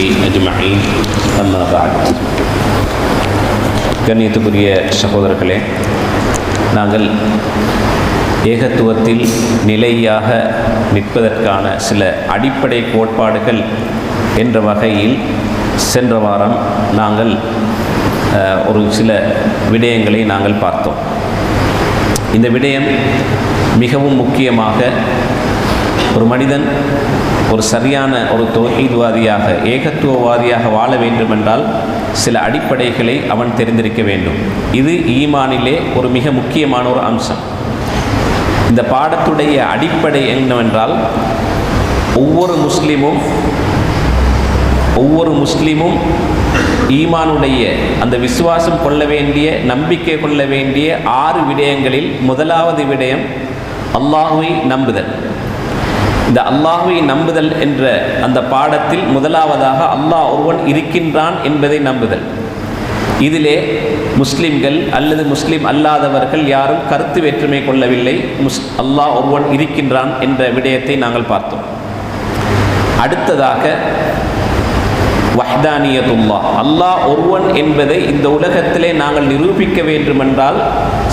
அஜ்மஹீன் அம்மா கண்ணியத்துக்குரிய சகோதரர்களே நாங்கள் ஏகத்துவத்தில் நிலையாக நிற்பதற்கான சில அடிப்படை கோட்பாடுகள் என்ற வகையில் சென்ற வாரம் நாங்கள் ஒரு சில விடயங்களை நாங்கள் பார்த்தோம். இந்த விடயம் மிகவும் முக்கியமாக ஒரு மனிதன் ஒரு சரியான ஒரு தொகைதுவாதியாக ஏகத்துவவாதியாக வாழ வேண்டுமென்றால் சில அடிப்படைகளை அவன் தெரிந்திருக்க வேண்டும். இது ஈமானிலே ஒரு மிக முக்கியமான ஒரு அம்சம். இந்த பாடத்துடைய அடிப்படை என்னவென்றால் ஒவ்வொரு முஸ்லீமும் ஒவ்வொரு முஸ்லீமும் ஈமானுடைய அந்த விசுவாசம் கொள்ள வேண்டிய நம்பிக்கை கொள்ள வேண்டிய ஆறு விடயங்களில் முதலாவது விடயம் அல்லாஹுவை நம்புதல். இந்த அல்லாஹுவை நம்புதல் என்ற அந்த பாடத்தில் முதலாவதாக அல்லாஹ் ஒருவன் இருக்கின்றான் என்பதை நம்புதல். இதிலே முஸ்லிம்கள் அல்லது முஸ்லிம் அல்லாதவர்கள் யாரும் கருத்து வேற்றுமை கொள்ளவில்லை. முஸ் அல்லாஹ் ஒருவன் இருக்கின்றான் என்ற விடயத்தை நாங்கள் பார்த்தோம். அடுத்ததாக வஹ்தானியத்துல்லா. அல்லாஹ் ஒருவன் என்பதை இந்த உலகத்திலே நாங்கள் நிரூபிக்க வேண்டுமென்றால்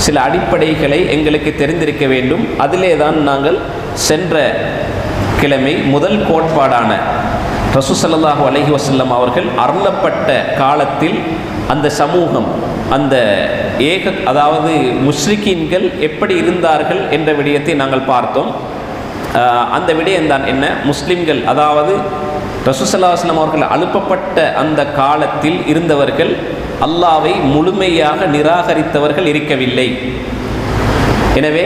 சில அடிப்படைகளை எங்களுக்கு தெரிந்திருக்க வேண்டும். அதிலே தான் நாங்கள் சென்ற கிழமை முதல் கோட்பாடான ரசூசல்லாஹு அலஹி வசல்லம் அவர்கள் அருளப்பட்ட காலத்தில் அந்த சமூகம் அந்த ஏக அதாவது முஸ்லிக்கீன்கள் எப்படி இருந்தார்கள் என்ற விடயத்தை நாங்கள் பார்த்தோம். அந்த விடயம்தான் என்ன? முஸ்லிம்கள் அதாவது ரசூசல்லாஸ்லாம் அவர்கள் அனுப்பப்பட்ட அந்த காலத்தில் இருந்தவர்கள் அல்லாவை முழுமையாக நிராகரித்தவர்கள் இருக்கவில்லை. எனவே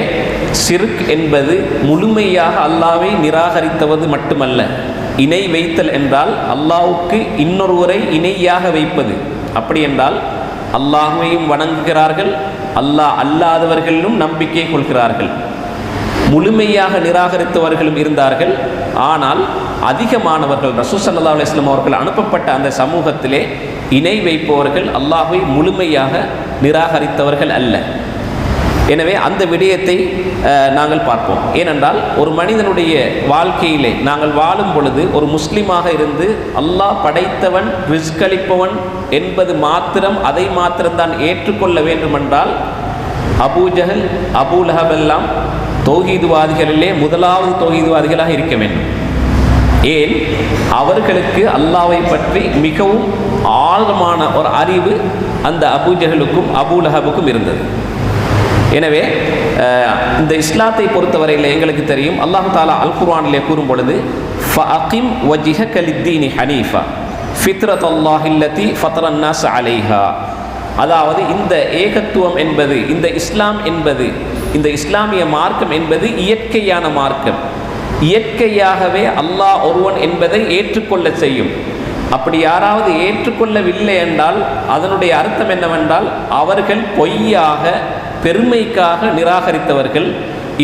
சிறுக் என்பது முழுமையாக அல்லாவை நிராகரித்தவது மட்டுமல்ல. இணை வைத்தல் என்றால் அல்லாவுக்கு இன்னொருவரை இணையாக வைப்பது. அப்படி என்றால் அல்லாஹையும் வணங்குகிறார்கள் அல்லாஹ் அல்லாதவர்களிலும் நம்பிக்கை கொள்கிறார்கள். முழுமையாக நிராகரித்தவர்களும் இருந்தார்கள். ஆனால் அதிகமானவர்கள் ரசூ சல்லா அலுவலாம் அவர்கள் அனுப்பப்பட்ட அந்த சமூகத்திலே இணை வைப்பவர்கள் அல்லாஹை முழுமையாக நிராகரித்தவர்கள் அல்ல. எனவே அந்த விடயத்தை நாங்கள் பார்ப்போம். ஏனென்றால் ஒரு மனிதனுடைய வாழ்க்கையிலே நாங்கள் வாழும் பொழுது ஒரு முஸ்லீமாக இருந்து அல்லாஹ் படைத்தவன் ரிஸ்க் என்பது மாத்திரம் அதை மாத்திரம்தான் ஏற்றுக்கொள்ள வேண்டுமென்றால் அபூஜஹல் அபூலஹப் எல்லாம் முதலாவது தௌஹீதுவாதிகளாக இருக்க வேண்டும். ஏன்? அவர்களுக்கு அல்லாவை பற்றி மிகவும் ஆழமான ஒரு அறிவு அந்த அபூஜகளுக்கும் அபூலஹபுக்கும் இருந்தது. எனவே இந்த இஸ்லாத்தை பொறுத்தவரையில் எங்களுக்கு தெரியும் அல்லாஹு தாலா அல் குர்வானிலே கூறும் பொழுது ஃபஅகிம் வஜிஹ கலித்தீனி ஹனீஃபா ஃபித்ரத் அல்லாஹில்லதி ஃபத்ரன்னாஸ் அலைஹா. அதாவது இந்த ஏகத்துவம் என்பது இந்த இஸ்லாம் என்பது இந்த இஸ்லாமிய மார்க்கம் என்பது இயற்கையான மார்க்கம். இயற்கையாகவே அல்லாஹ் ஒருவன் என்பதை ஏற்றுக்கொள்ள செய்யும். அப்படி யாராவது ஏற்றுக்கொள்ளவில்லை என்றால் அதனுடைய அர்த்தம் என்னவென்றால் அவர்கள் பொய்யாக பெருமைக்காக நிராகரித்தவர்கள்.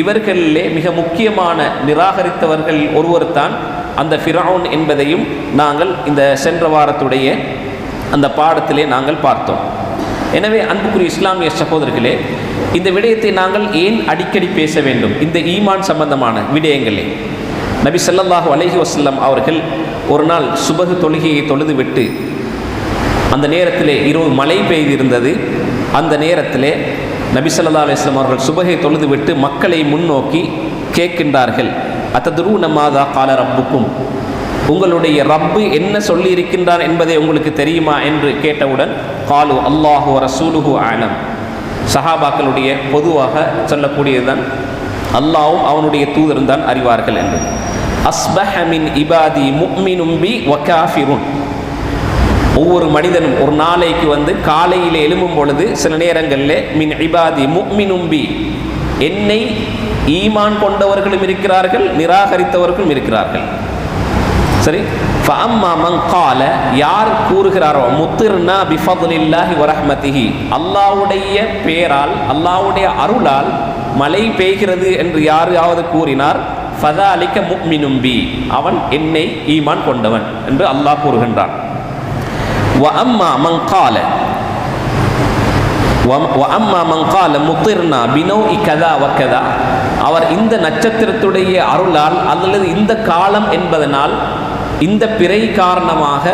இவர்களிலே மிக முக்கியமான நிராகரித்தவர்கள் ஒருவர் தான் அந்த ஃபிரௌன் என்பதையும் நாங்கள் இந்த சென்ற வாரத்துடைய அந்த பாடத்திலே நாங்கள் பார்த்தோம். எனவே அன்புக்குரிய இஸ்லாமிய சகோதரர்களே இந்த விடயத்தை நாங்கள் ஏன் அடிக்கடி பேச வேண்டும்? இந்த ஈமான் சம்பந்தமான விடயங்களே. நபி சல்லாஹூ அலஹி வசல்லம் அவர்கள் ஒரு நாள் சுபகு தொழுகையை தொழுதுவிட்டு அந்த நேரத்திலே இரவு மழை பெய்திருந்தது. அந்த நேரத்திலே நபிசல்லா ஸல்லல்லாஹு அவர்கள் சுபகை தொழுதுவிட்டு மக்களை முன்னோக்கி கேட்கின்றார்கள். அத்ததுரு நம்மாதா கால ரப்புக்கும். உங்களுடைய ரப்பு என்ன சொல்லி இருக்கின்றான் என்பதை உங்களுக்கு தெரியுமா? என்று கேட்டவுடன் காலு அல்லாஹு ரசூலுஹு ஆனம் சஹாபாக்களுடைய பொதுவாக சொல்லக்கூடியதுதான் அல்லாவும் அவனுடைய தூதரும் தான் அறிவார்கள் என்று. அஸ்பஹ மின் இபாதி முக்மினும் பி வகாஃபிருன். ஒவ்வொரு மனிதனும் ஒரு நாளைக்கு வந்து காலையில் எழும்பும் பொழுது சில நேரங்களில் மின் இபாதி முக்மினும்பி என்னை ஈமான் கொண்டவர்களும் இருக்கிறார்கள் நிராகரித்தவர்களும் இருக்கிறார்கள். சரி? ஃபஅம்மா கால யார் கூறுகிறாரோ முத்திர்னா பிஃபதுலில்லாஹி வரஹ்மதிஹி அல்லாஹ்வுடைய பேரால் அல்லாஹ்வுடைய அருளால் மழை பெய்கிறது என்று யாராவது கூறினார்? ஃபதா அலிக்க முக்மினும் பி. அவன் என்னை ஈமான் கொண்டவன் என்று அல்லாஹ் கூறுகின்றான். வ அம்மா மங்கால அம்மா மங்கால முத்திர்னா பினோ இக்கதா வக்கதா அவர் இந்த நட்சத்திரத்துடைய அருளால் அல்லது இந்த காலம் என்பதனால் இந்த பிறை காரணமாக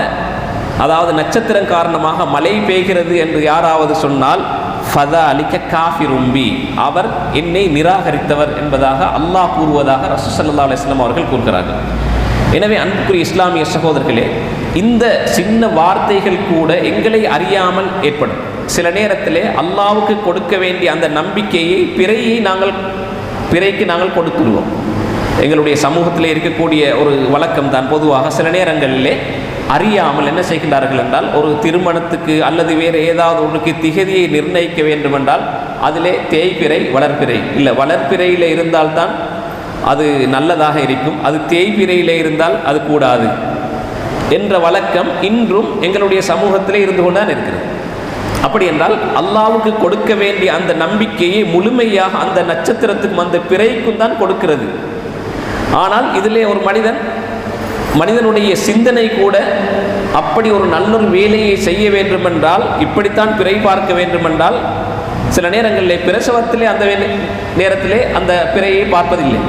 அதாவது நட்சத்திரம் காரணமாக மழை பெய்கிறது என்று யாராவது சொன்னால் ஃபதா அலிக்க காஃபிரும்பி அவர் என்னை நிராகரித்தவர் என்பதாக அல்லாஹ் கூறுவதாக ரசூ சல்லா அலிஸ்லாம் அவர்கள் கூறுகிறார்கள். எனவே அன்புக்குரிய இஸ்லாமிய சகோதரர்களே இந்த சின்ன வார்த்தைகள் கூட எங்களை அறியாமல் ஏற்படும். சில நேரத்திலே அல்லாவுக்கு கொடுக்க வேண்டிய அந்த நம்பிக்கையை பிறையை நாங்கள் பிறைக்கு நாங்கள் கொடுத்துடுவோம் எங்களுடைய சமூகத்தில் இருக்கக்கூடிய ஒரு வழக்கம் தான் பொதுவாக சில நேரங்களிலே அறியாமல் என்ன செய்கின்றார்கள் என்றால் ஒரு திருமணத்துக்கு அல்லது வேறு ஏதாவது ஒன்றுக்கு திகதியை நிர்ணயிக்க வேண்டுமென்றால் அதிலே தேய்பிறை வளர்ப்பிறை இல்லை வளர்ப்பிறையில் இருந்தால்தான் அது நல்லதாக இருக்கும். அது தேய்பிறையில் இருந்தால் அது கூடாது என்ற வழக்கம் இன்றும் எங்களுடைய சமூகத்திலே இருந்து கொண்டுதான் இருக்கிறது. அப்படி என்றால் அல்லாவுக்கு கொடுக்க வேண்டிய அந்த நம்பிக்கையை முழுமையாக அந்த நட்சத்திரத்துக்கும் அந்த பிறைக்கும் தான் கொடுக்கிறது. ஆனால் இதிலே ஒரு மனிதன் மனிதனுடைய சிந்தனை கூட அப்படி ஒரு நல்லொரு வேலையை செய்ய வேண்டுமென்றால் இப்படித்தான் பிறை பார்க்க வேண்டுமென்றால் சில நேரங்களில் பிரசவத்திலே அந்த வேலை நேரத்திலே அந்த பிறையை பார்ப்பதில்லை.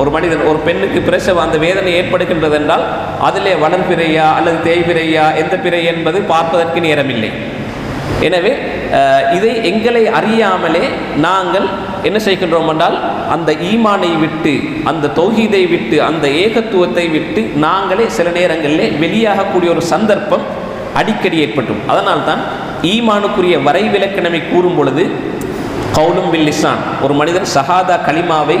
ஒரு மனிதன் ஒரு பெண்ணுக்கு பிரசவ அந்த வேதனை ஏற்படுகின்றது என்றால் அதிலே வளர்பிறையா அல்லது தேய்பிறையா எந்த பிறை என்பது பார்ப்பதற்கு நேரமில்லை. எனவே இதை எங்களை அறியாமலே நாங்கள் என்ன செய்கின்றோம் என்றால் அந்த ஈமானை விட்டு அந்த தௌஹீதை விட்டு அந்த ஏகத்துவத்தை விட்டு நாங்களே சில நேரங்களிலே வெளியாகக்கூடிய ஒரு சந்தர்ப்பம் அடிக்கடி ஏற்பட்டும். அதனால்தான் ஈமானுக்குரிய வரைவிலக்கணமை கூறும் பொழுது கவுலும் பில் லிசான் ஒரு மனிதன் சஹாதா கலிமாவை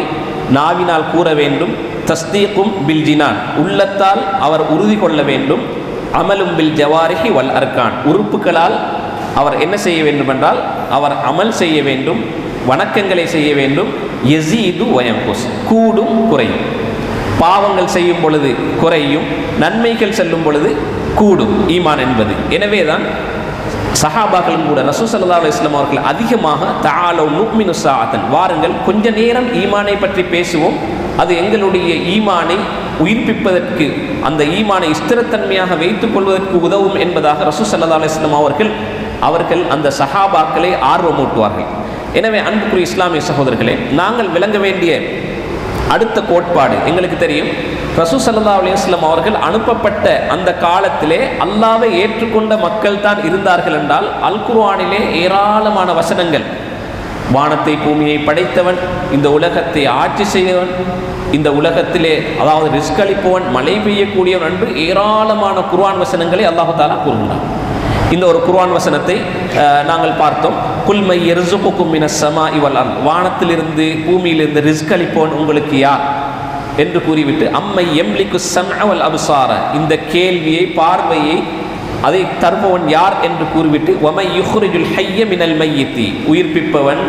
நாவினால் கூற வேண்டும் தஸ்தீக்கும் பில் ஜினான் உள்ளத்தால் அவர் உறுதி கொள்ள வேண்டும் அமலும் பில் ஜவாரிஹி வல் அர்கான் உறுப்புகளால் அவர் என்ன செய்ய வேண்டும் என்றால் அவர் அமல் செய்ய வேண்டும் வணக்கங்களை செய்ய வேண்டும். எசீது வயம்புஸ் கூடும் குறையும். பாவங்கள் செய்யும் பொழுது குறையும் நன்மைகள் செல்லும் பொழுது கூடும். ஈமான் என்பது. எனவே தான் சஹாபாக்களும் கூட ரசூ சல்லா அலுவலாம் அவர்கள் அதிகமாக தாலோ நுக்மினு சாத்தன் வாருங்கள் கொஞ்ச நேரம் ஈமானை பற்றி பேசுவோம். அது எங்களுடைய ஈமானை உயிர்ப்பிப்பதற்கு அந்த ஈமானை ஸ்திரத்தன்மையாக வைத்துக் கொள்வதற்கு உதவும் என்பதாக ரசூ சல்லா அலுவலாம் அவர்கள் அவர்கள் அந்த சஹாபாக்களை ஆர்வமூட்டுவார்கள். எனவே அன்புக்குரிய இஸ்லாமிய சகோதரர்களே நாங்கள் விளங்க வேண்டிய அடுத்த கோட்பாடு எங்களுக்கு தெரியும். ரசூ சல்லா அலிஸ்லாம் அவர்கள் அனுப்பப்பட்ட அந்த காலத்திலே அல்லாவை ஏற்றுக்கொண்ட மக்கள் தான் இருந்தார்கள் என்றால் அல் குர்ஆனிலே ஏராளமான வசனங்கள். வானத்தை பூமியை படைத்தவன் இந்த உலகத்தை ஆட்சி செய்தவன் இந்த உலகத்திலே அதாவது ரிஸ்க் அளிப்பவன் மழை பெய்யக்கூடியவன் என்று ஏராளமான குர்ஆன் வசனங்களை அல்லாஹு தாலா கூறுகிறான் இந்த ஒரு குர்ஆன் வசனத்தை நாங்கள் பார்த்தோம். குல்மை எருசுக்கும் மின சமா இவல் வானத்திலிருந்து பூமியிலிருந்து ரிஸ்க் அளிப்பவன் உங்களுக்கு யார்? என்று கூறிவிட்டு அம்மை எம்லிக்கு சமவல் அபுசார. இந்த கேள்வியை பார்வையை அதை தருபவன் யார் என்று கூறிவிட்டு ஒமை யுஹ்ரிஜுல் ஹைய மினல் மையத்தி. உயிர்ப்பிப்பவன்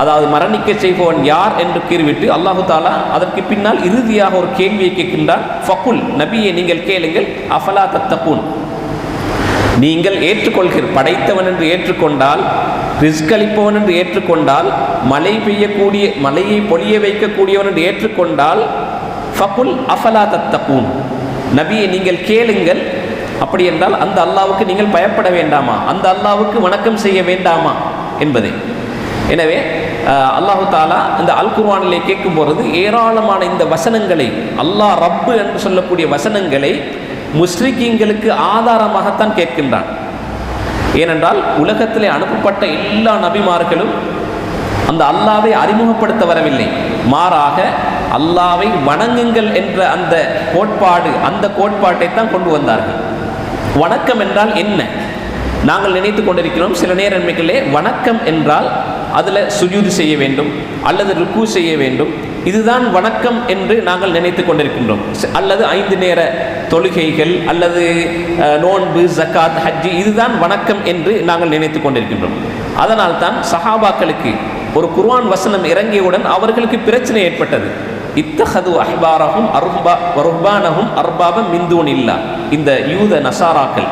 அதாவது மரணிக்க செய்பவன் யார் என்று கூறிவிட்டு அல்லாஹு தாலா அதற்கு பின்னால் இறுதியாக ஒரு கேள்வியை கேட்கின்றான். ஃபகுல் நபியை நீங்கள் கேளுங்கள். அஃபலா தத்தபூன் நீங்கள் ஏற்றுக்கொள்கிற படைத்தவன் என்று ஏற்றுக்கொண்டால் ரிஸ்க் அளிப்பவன் என்று ஏற்றுக்கொண்டால் மழை பெய்யக்கூடிய மழையை பொழிய வைக்கக்கூடியவன் என்று ஏற்றுக்கொண்டால் ஃபபுல் அஃபலா தத்தபூன் நபியை நீங்கள் கேளுங்கள். அப்படி என்றால் அந்த அல்லாவுக்கு நீங்கள் பயப்பட வேண்டாமா? அந்த அல்லாவுக்கு வணக்கம் செய்ய வேண்டாமா? என்பதை. எனவே அல்லாஹு தாலா இந்த அல் குர்வானிலே கேட்கும் பொழுது ஏராளமான இந்த வசனங்களை அல்லாஹ் ரப்பு என்று சொல்லக்கூடிய வசனங்களை முஸ்லிக்கீங்களுக்கு ஆதாரமாகத்தான் கேட்கின்றான். ஏனென்றால் உலகத்திலே அனுப்பப்பட்ட எல்லா நபிமார்களும் அந்த அல்லாவை அறிமுகப்படுத்த வரவில்லை. மாறாக அல்லாவை வணங்குங்கள் என்ற அந்த கோட்பாடு அந்த கோட்பாட்டை தான் கொண்டு வந்தார்கள். வணக்கம் என்றால் என்ன? நாங்கள் நினைத்து கொண்டிருக்கிறோம் சில நேரன்மைகளே வணக்கம் என்றால் அதில் சுஜூது செய்ய வேண்டும் அல்லது ருக்கு செய்ய வேண்டும் இதுதான் வணக்கம் என்று நாங்கள் நினைத்து கொண்டிருக்கின்றோம். அல்லது ஐந்து நேர தொழுகைகள் அல்லது நோன்பு ஜக்காத் ஹஜ்ஜி இதுதான் வணக்கம் என்று நாங்கள் நினைத்து கொண்டிருக்கின்றோம். அதனால் தான் சஹாபாக்களுக்கு ஒரு குர்ஆன் வசனம் இறங்கியவுடன் அவர்களுக்கு பிரச்சனை ஏற்பட்டது. இத்தஹது அஹ்பாரகும் அருபா வருபானஹும் அர்பாபம் மிந்தூன் இல்லா இந்த யூத நசாராக்கள்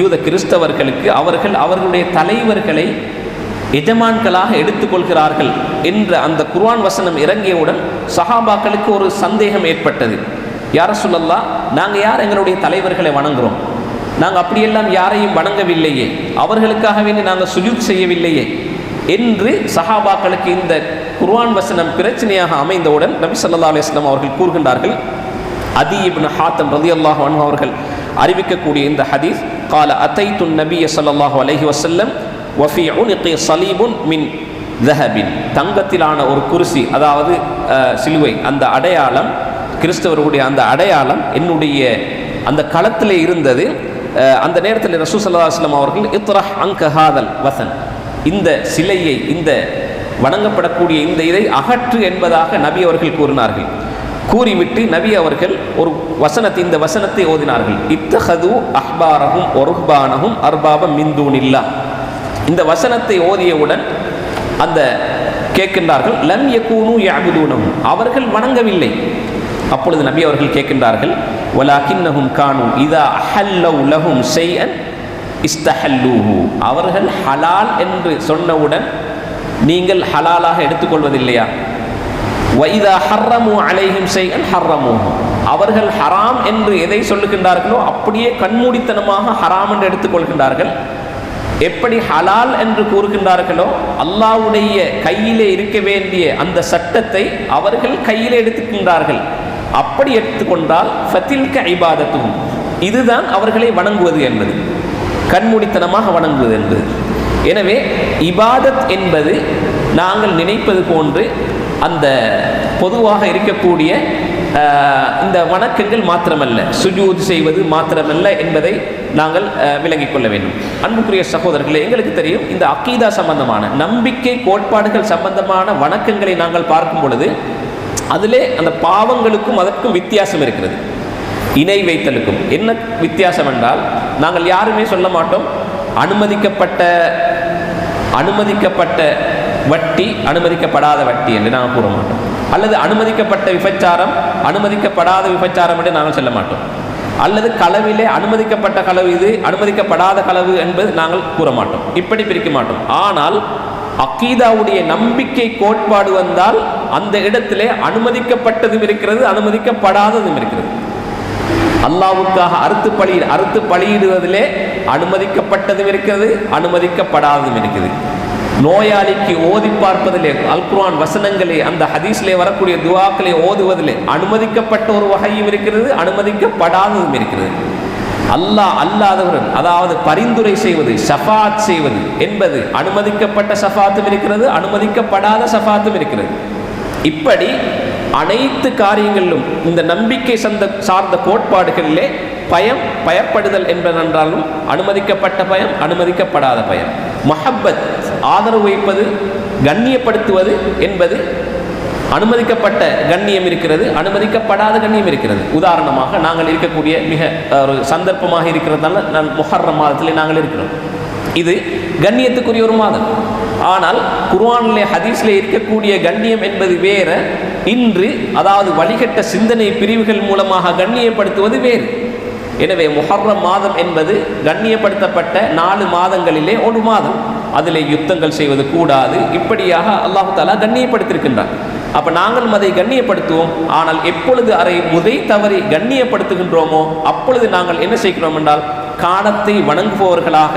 யூத கிறிஸ்தவர்களுக்கு அவர்கள் அவர்களுடைய தலைவர்களை எஜமான்களாக எடுத்துக்கொள்கிறார்கள் என்று அந்த குர்வான் வசனம் இறங்கியவுடன் சஹாபாக்களுக்கு ஒரு சந்தேகம் ஏற்பட்டது. யார சொல்லல்லா நாங்கள் யார் எங்களுடைய தலைவர்களை வணங்குகிறோம் நாங்கள் அப்படியெல்லாம் யாரையும் வணங்கவில்லையே. அவர்களுக்காக வேண்டி நாங்கள் சுஜூத் செய்யவில்லையே. என்று சஹாபாக்களுக்கு இந்த குர்வான் வசனம் பிரச்சனையாக அமைந்தவுடன் நபி சொல்லா அலுவலாம் அவர்கள் கூறுகின்றார்கள். அதி இப்னு ஹாத்தம் ரதி அல்லாஹ் அவர்கள் அறிவிக்கக்கூடிய இந்த ஹதீஸ் கால அத்தை துன் நபிய சல்லாஹூ அலஹி வசல்லம் ஒஃபி உனிகி சலீபுன் மின் ஜஹபின் தங்கத்திலான ஒரு குருசி அதாவது சிலுவை அந்த அடையாளம் கிறிஸ்தவர்களுடைய அந்த அடையாளம் என்னுடைய அந்த களத்தில் இருந்தது. அந்த நேரத்தில் ரசூ சல்லாஸ்லாம் அவர்கள் இத்ரஹ் அங்கஹாதல் வசன் இந்த சிலையை இந்த வணங்கப்படக்கூடிய இந்த இதை அகற்று என்பதாக நபி அவர்கள் கூறினார்கள். கூறிவிட்டு நபி அவர்கள் ஒரு வசனத்தை இந்த வசனத்தை ஓதினார்கள். இத்தஹது அஹ்பாரகும் ஒருபானகும் அர்பாபம் மிந்தூனில்லா இந்த வசனத்தை ஓதியவுடன் அந்த கேட்கின்றார்கள் லம் யகூனு யாகுதூனம் அவர்கள் வணங்கவில்லை. அப்பொழுது நபி அவர்கள் கேட்கின்றார்கள் வலாக்கின்னஹும் கானு இதா அஹல்லவ் லஹும் ஷைஅன் இஸ்தஹல்லூஹு. அவர்கள் ஹலால் என்று சொன்னவுடன் நீங்கள் ஹலாலாக எடுத்துக்கொள்வதில்லையா? வைதா ஹர்ரமு அலைஹிம் செய்யன் ஹர்ரமு அவர்கள் ஹராம் என்று எதை சொல்லுகின்றார்களோ அப்படியே கண்மூடித்தனமாக ஹராம் என்று எடுத்துக்கொள்கின்றார்கள். எப்படி ஹலால் என்று கூறுகின்றார்களோ அல்லாஹ்வுடைய கையிலே இருக்க வேண்டிய அந்த சட்டத்தை அவர்கள் கையிலே எடுத்துக்கின்றார்கள். அப்படி எடுத்துக்கொண்டால் ஃபத்தில்க ஐபாதத்துகும் இதுதான் அவர்களை வணங்குவது என்பது. கண்மூடித்தனமாக வணங்குவது என்பது. எனவே இபாதத் என்பது நாங்கள் நினைப்பது போன்று அந்த பொதுவாக இருக்கக்கூடிய இந்த வணக்கங்கள் மாத்திரமல்ல சுஜூத் செய்வது மாத்திரமல்ல என்பதை நாங்கள் விளங்கிக் கொள்ள வேண்டும். அன்புக்குரிய சகோதரர்களே எங்களுக்கு தெரியும் இந்த அக்கீதா சம்பந்தமான நம்பிக்கை கோட்பாடுகள் சம்பந்தமான வணக்கங்களை நாங்கள் பார்க்கும் பொழுது அதிலே அந்த பாவங்களுக்கும் அதற்கும் வித்தியாசம் இருக்கிறது. இணை வைத்தலுக்கும். என்ன வித்தியாசம் என்றால் நாங்கள் யாருமே சொல்ல மாட்டோம். அனுமதிக்கப்பட்ட அனுமதிக்கப்பட்ட வட்டி அனுமதிக்கப்படாத வட்டி என்று நாங்கள் கூற மாட்டோம். அல்லது அனுமதிக்கப்பட்ட விபச்சாரம் அனுமதிக்கப்படாத விபச்சாரம் என்று நாங்கள் சொல்ல மாட்டோம். அல்லது களவிலே அனுமதிக்கப்பட்ட களவு இது அனுமதிக்கப்படாத களவு என்பது நாங்கள் கூற மாட்டோம். இப்படி பிரிக்க மாட்டோம். ஆனால் அக்கீதாவுடைய நம்பிக்கை கோட்பாடு வந்தால் அந்த இடத்திலே அனுமதிக்கப்பட்டதும் இருக்கிறது அனுமதிக்கப்படாததும் இருக்கிறது. அல்லாவுக்காக அறுத்து பலி அறுத்து பலியிடுவதிலே அனுமதிக்கப்பட்டதும் இருக்கிறது அனுமதிக்கப்படாததும் இருக்குது நோயாளிக்கு ஓதி பார்ப்பதிலே அல்குரான் வசனங்களே அந்த ஹதீஸ்லே வரக்கூடிய துவாக்களை ஓதுவதிலே அனுமதிக்கப்பட்ட ஒரு வகையும் இருக்கிறது அனுமதிக்கப்படாததும் இருக்கிறது. அல்லாஹ் அல்லாதவர்கள் அதாவது பரிந்துரை செய்வது சஃபாத் செய்வது என்பது அனுமதிக்கப்பட்ட சஃபாத்தும் இருக்கிறது அனுமதிக்கப்படாத சஃபாத்தும் இருக்கிறது. இப்படி அனைத்து காரியங்களிலும் இந்த நம்பிக்கை சந்த சார்ந்த கோட்பாடுகளிலே பயம் பயப்படுதல் என்பதென்றாலும் அனுமதிக்கப்பட்ட பயம் அனுமதிக்கப்படாத பயம். மஹப்பத் ஆதரவு வைப்பது கண்ணியப்படுத்துவது என்பது அனுமதிக்கப்பட்ட கண்ணியம் இருக்கிறது அனுமதிக்கப்படாத கண்ணியம் இருக்கிறது. உதாரணமாக நாங்கள் இருக்கக்கூடிய மிக ஒரு சந்தர்ப்பமாக இருக்கிறதால நான் முஹர்ரம் மாதத்திலே நாங்கள் இருக்கிறோம். இது கண்ணியத்துக்குரிய ஒரு மாதம். ஆனால் குர்வானில் ஹதீஸில் இருக்கக்கூடிய கண்ணியம் என்பது வேற. இன்று அதாவது வழிகட்ட சிந்தனை பிரிவுகள் மூலமாக கண்ணியப்படுத்துவது வேறு. எனவே முஹர்ரம் மாதம் என்பது கண்ணியப்படுத்தப்பட்ட நாலு மாதங்களிலே ஒரு மாதம். அதிலே யுத்தங்கள் செய்வது கூடாது. இப்படியாக அல்லாஹு தாலா கண்ணியப்படுத்தியிருக்கின்றான் அப்போ நாங்களும் அதை கண்ணியப்படுத்துவோம். ஆனால் எப்பொழுது அதை முதை தவறி கண்ணியப்படுத்துகின்றோமோ அப்பொழுது நாங்கள் என்ன செய்கிறோம் என்றால் காலத்தை வணங்குபவர்களாக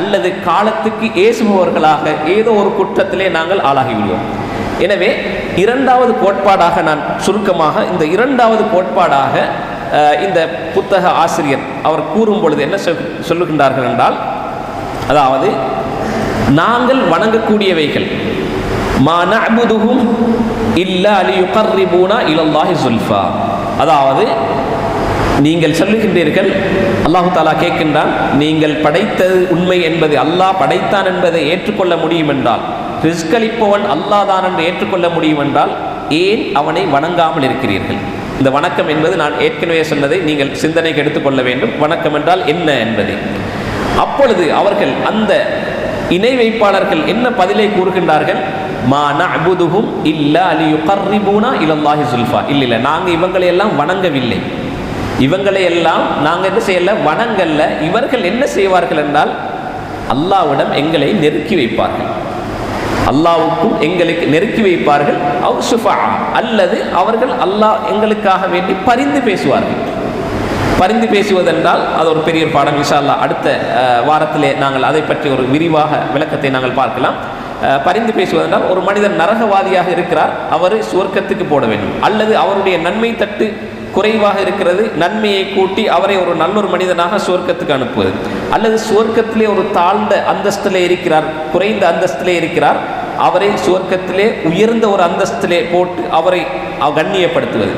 அல்லது காலத்துக்கு ஏசுபவர்களாக ஏதோ ஒரு குற்றத்திலே நாங்கள் ஆளாகிவிடுவோம். எனவே இரண்டாவது கோட்பாடாக நான் சுருக்கமாக இந்த இரண்டாவது கோட்பாடாக இந்த புத்தக ஆசிரியர் அவர் கூறும் பொழுது என்ன சொல் சொல்லுகின்றார்கள் என்றால் அதாவது நாங்கள் வணங்கக்கூடியவைகள் மா நஅபுதுஹும் இல்லா லியுகர்ரிபூனா இலல்லாஹி சுல்ஃபா. அதாவது நீங்கள் சொல்லுகின்றீர்கள் அல்லாஹு தாலா கேட்கின்றான் நீங்கள் படைத்தது உண்மை என்பது அல்லாஹ் படைத்தான் என்பதை ஏற்றுக்கொள்ள முடியும் என்றால் ரிஸ்கலிப்பவன் அல்லாதான் அல்லாஹ் என்று ஏற்றுக்கொள்ள முடியும் என்றால் ஏன் அவனை வணங்காமல் இருக்கிறீர்கள்? இந்த வணக்கம் என்பது நான் ஏற்கனவே சொன்னதை நீங்கள் சிந்தனைக்கு எடுத்துக்கொள்ள வேண்டும். வணக்கம் என்றால் என்ன என்பதை. அப்பொழுது அவர்கள் அந்த இணை வைப்பாளர்கள் என்ன பதிலை கூறுகின்றார்கள்? மா நஅபுதுஹும் இல்லா லியுகர்ரிபூனா இலல்லாஹி சுல்ஃபா. இல்லை இல்லை நாங்கள் இவங்களை எல்லாம் வணங்கவில்லை. இவங்களை எல்லாம் நாங்கள் என்ன செய்யல? வணங்கல்ல. இவர்கள் என்ன செய்வார்கள் என்றால் அல்லாஹ்விடம் எங்களை நெருக்கி வைப்பார்கள். அல்லாவுக்கும் எங்களுக்கு நெருக்கி வைப்பார்கள். அவு சுஃபா அல்லது அவர்கள் அல்லாஹ் எங்களுக்காக வேண்டி பரிந்து பேசுவார்கள். பரிந்து பேசுவதென்றால் அது ஒரு பெரிய பாடம். விஷால்லா அடுத்த வாரத்திலே நாங்கள் அதை பற்றி ஒரு விரிவாக விளக்கத்தை நாங்கள் பார்க்கலாம். பரிந்து பேசுவதென்றால் ஒரு மனிதர் நரகவாதியாக இருக்கிறார் அவர் சுவர்க்கத்துக்கு போட வேண்டும். அல்லது அவருடைய நன்மை தட்டு குறைவாக இருக்கிறது நன்மையை கூட்டி அவரை ஒரு நல்லொரு மனிதனாக சுவர்க்கத்துக்கு அனுப்புவது. அல்லது சுவர்க்கத்திலே ஒரு தாழ்ந்த அந்தஸ்திலே இருக்கிறார் குறைந்த அந்தஸ்திலே இருக்கிறார் அவரை சுவர்க்கத்திலே உயர்ந்த ஒரு அந்தஸ்திலே போட்டு அவரை கண்ணியப்படுத்துவது.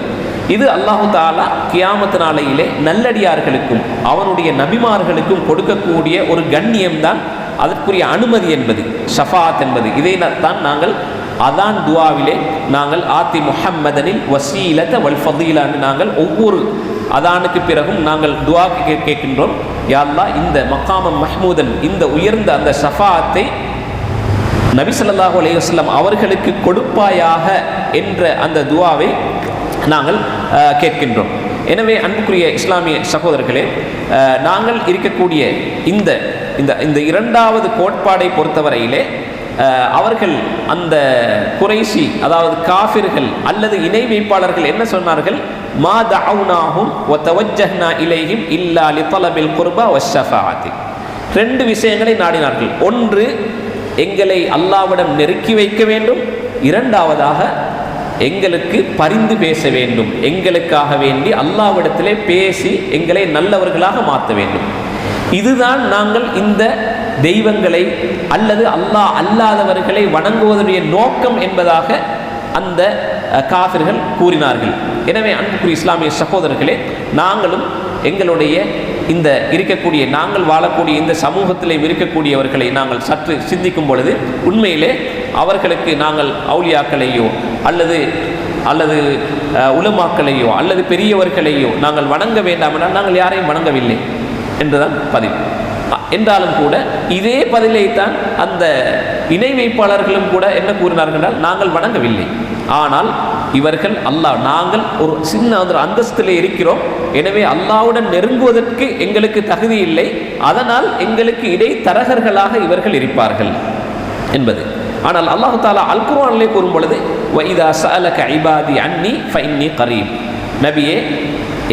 இது அல்லாஹு தாலா கியாமத்து நாளையிலே நல்லடியார்களுக்கும் அவனுடைய நபிமார்களுக்கும் கொடுக்கக்கூடிய ஒரு கண்ணியம்தான் அதற்குரிய அனுமதி என்பது ஷஃபாத் என்பது. இதை தான் நாங்கள் அதான் துவாவிலே நாங்கள் ஆத்தி முஹம்மதனில் வசீலத வல் ஃபதீலான்னு நாங்கள் ஒவ்வொரு அதானுக்கு பிறகும் நாங்கள் துவா கே- கேட்கின்றோம். யாழ்லா இந்த மக்காம மஹ்மூதன் இந்த உயர்ந்த அந்த ஷஃபாத்தை நபி ஸல்லல்லாஹு அலைஹி அவர்களுக்கு கொடுப்பாயாக என்ற அந்த துவாவை நாங்கள் கேட்கின்றோம். எனவே அன்புக்குரிய இஸ்லாமிய சகோதரர்களே நாங்கள் இருக்கக்கூடிய இந்த இந்த இந்த இரண்டாவது கோட்பாடை பொறுத்தவரையிலே அவர்கள் அந்த குறைசி அதாவது காஃபிர்கள் அல்லது இணை வைப்பாளர்கள் என்ன சொன்னார்கள்? மா தவுனாகும் வ தவஜ்ஜஹ்னா இலைஹிம் இல்லா லித்தலபில் குர்பா வஷ்ஷஃபாஅத்தி ரெண்டு விஷயங்களை நாடினார்கள். ஒன்று எங்களை அல்லாவிடம் நெருக்கி வைக்க வேண்டும். இரண்டாவதாக எங்களுக்கு பரிந்து பேச வேண்டும். எங்களுக்காக வேண்டி அல்லாவிடத்திலே பேசி எங்களை நல்லவர்களாக மாற்ற வேண்டும். இதுதான் நாங்கள் இந்த தெய்வங்களை அல்லது அல்லாஹ் அல்லாதவர்களை வணங்குவதுடைய நோக்கம் என்பதாக அந்த அஹ், காஃபிர்கள் கூறினார்கள். எனவே அன்புக்குரிய இஸ்லாமிய சகோதரர்களே நாங்களும் எங்களுடைய இந்த இருக்கக்கூடிய நாங்கள் வாழக்கூடிய இந்த சமூகத்திலே இருக்கக்கூடியவர்களை நாங்கள் சற்று சிந்திக்கும் பொழுது உண்மையிலே அவர்களுக்கு நாங்கள் அவுளியாக்களையோ அல்லது அல்லது உலமாக்களையோ அல்லது பெரியவர்களையோ நாங்கள் வணங்க வேண்டாம் என்றால் நாங்கள் யாரையும் வணங்கவில்லை. என்றுதான் பதிவு என்றாலும் கூட இதே பதிலைத்தான் அந்த இணை வைப்பாளர்களும் கூட என்ன கூறினார்கள் என்றால் நாங்கள் வணங்கவில்லை. ஆனால் இவர்கள் அல்லாஹ் நாங்கள் ஒரு சின்ன ஒரு அந்தஸ்திலே இருக்கிறோம். எனவே அல்லாஹ்வுடன் நெருங்குவதற்கு எங்களுக்கு தகுதி இல்லை. அதனால் எங்களுக்கு இடைத்தரகர்களாக இவர்கள் இருப்பார்கள். என்பது. ஆனால் அல்லாஹு தாலா அல் குர்ஆனிலே கூறும் பொழுது வைதா சலக ஐபாதி அன்னி ஃபைன்னி கரீம் நபியே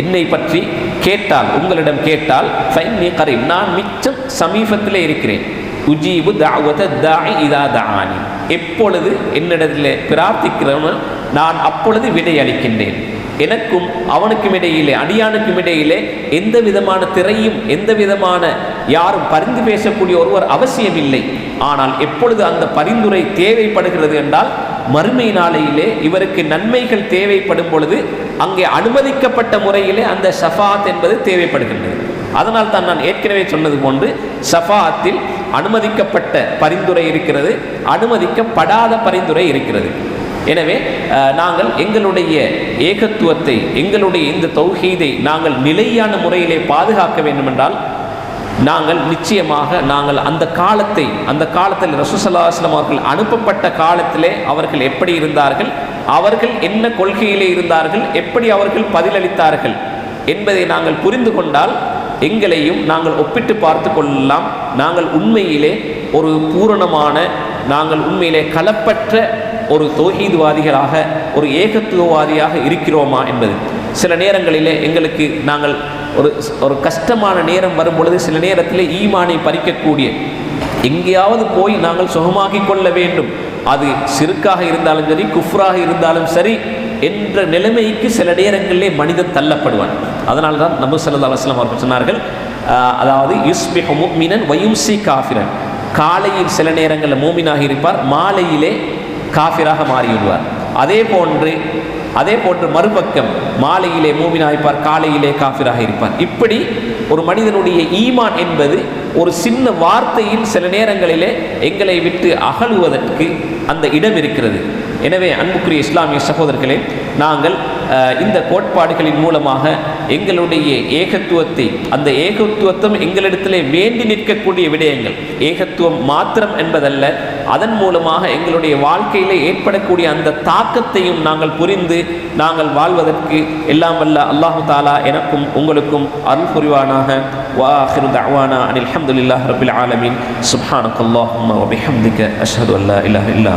என்னை பற்றி கேட்டால் உங்களிடம் கேட்டால் ஃபைன்னி கரீம் நான் மிச்சம் சமீபத்தில் இருக்கிறேன். உஜீபு தாவத தாஇ இதா தானி எப்பொழுது என்னிடத்தில் பிரார்த்திக்கிறவன் நான் அப்பொழுது விடை அளிக்கின்றேன். எனக்கும் அவனுக்கும் இடையிலே அடியானுக்கும் இடையிலே எந்த விதமான திரையும் எந்த விதமான யாரும் பரிந்து பேசக்கூடிய ஒருவர் அவசியம் இல்லை ஆனால் எப்பொழுது அந்த பரிந்துரை தேவைப்படுகிறது என்றால் மறுமை நாளையிலே இவருக்கு நன்மைகள் தேவைப்படும் பொழுது அங்கே அனுமதிக்கப்பட்ட முறையிலே அந்த ஷஃபாத் என்பது தேவைப்படுகின்றது. அதனால் தான் நான் ஏற்கனவே சொன்னது போன்று ஷஃபாத்தில் அனுமதிக்கப்பட்ட பரிந்துரை இருக்கிறது அனுமதிக்கப்படாத பரிந்துரை இருக்கிறது. எனவே நாங்கள் எங்களுடைய ஏகத்துவத்தை எங்களுடைய இந்த தௌஹீதை நாங்கள் நிலையான முறையிலே பாதுகாக்க வேண்டுமென்றால் நாங்கள் நிச்சயமாக நாங்கள் அந்த காலத்தை அந்த காலத்தில் ரசூசல்லாஸ்லம் அவர்கள் அனுப்பப்பட்ட காலத்திலே அவர்கள் எப்படி இருந்தார்கள் அவர்கள் என்ன கொள்கையிலே இருந்தார்கள் எப்படி அவர்கள் பதிலளித்தார்கள் என்பதை நாங்கள் புரிந்து கொண்டால் எங்களையும் நாங்கள் ஒப்பிட்டு பார்த்து கொள்ளலாம். நாங்கள் உண்மையிலே ஒரு பூரணமான நாங்கள் உண்மையிலே களப்பற்ற ஒரு தோஹீதுவாதிகளாக ஒரு ஏகத்துவவாதியாக இருக்கிறோமா என்பது. சில நேரங்களிலே எங்களுக்கு நாங்கள் ஒரு ஒரு கஷ்டமான நேரம் வரும் பொழுது சில நேரத்தில் ஈமானை பறிக்கக்கூடிய எங்கேயாவது போய் நாங்கள் சுகமாகிக் கொள்ள வேண்டும். அது சிறுக்காக இருந்தாலும் சரி குஃப்ராக இருந்தாலும் சரி என்ற நிலைமைக்கு சில நேரங்களிலே மனிதன் தள்ளப்படுவான். அதனால தான் நபு சல்லா அலுவலாம் அவர்கள் சொன்னார்கள் அதாவது யுஸ்பிஹு முக்மினன் வயும்சி காஃபிரன். காலையில் சில நேரங்களில் மோமினாக இருப்பார் மாலையிலே காஃபிராக மாறிவிடுவார். அதே போன்று அதே போன்று மறுபக்கம் மாலையிலே மூமினாக இருப்பார் காலையிலே காஃபிராக இருப்பார். இப்படி ஒரு மனிதனுடைய ஈமான் என்பது ஒரு சின்ன வார்த்தையில் சில நேரங்களிலே எங்களை விட்டு அகலுவதற்கு அந்த இடம் இருக்கிறது. எனவே அன்புக்குரிய இஸ்லாமிய சகோதரர்களே நாங்கள் இந்த கோட்பாடுகளின் மூலமாக எங்களுடைய ஏகத்துவத்தை அந்த ஏகத்துவத்துவம் எங்களிடத்திலே வேண்டி நிற்கக்கூடிய விடயங்கள். ஏகத்துவம் மாத்திரம் என்பதல்ல அதன் மூலமாக எங்களுடைய வாழ்க்கையில் ஏற்படக்கூடிய அந்த தாக்கத்தையும் நாங்கள் புரிந்து நாங்கள் வாழ்வதற்கு எல்லாம் வல்ல அல்லாஹு தாலா எனக்கும் உங்களுக்கும் அருள் புரிவானாக. வாஹிரு தஅவானா அனில் அல்ஹம்துலில்லாஹி ரப்பில் ஆலமீன். சுப்ஹானக்கல்லாஹும்ம வபிஹம்திக அஷ்ஹது அல்லா இலாஹ இல்லா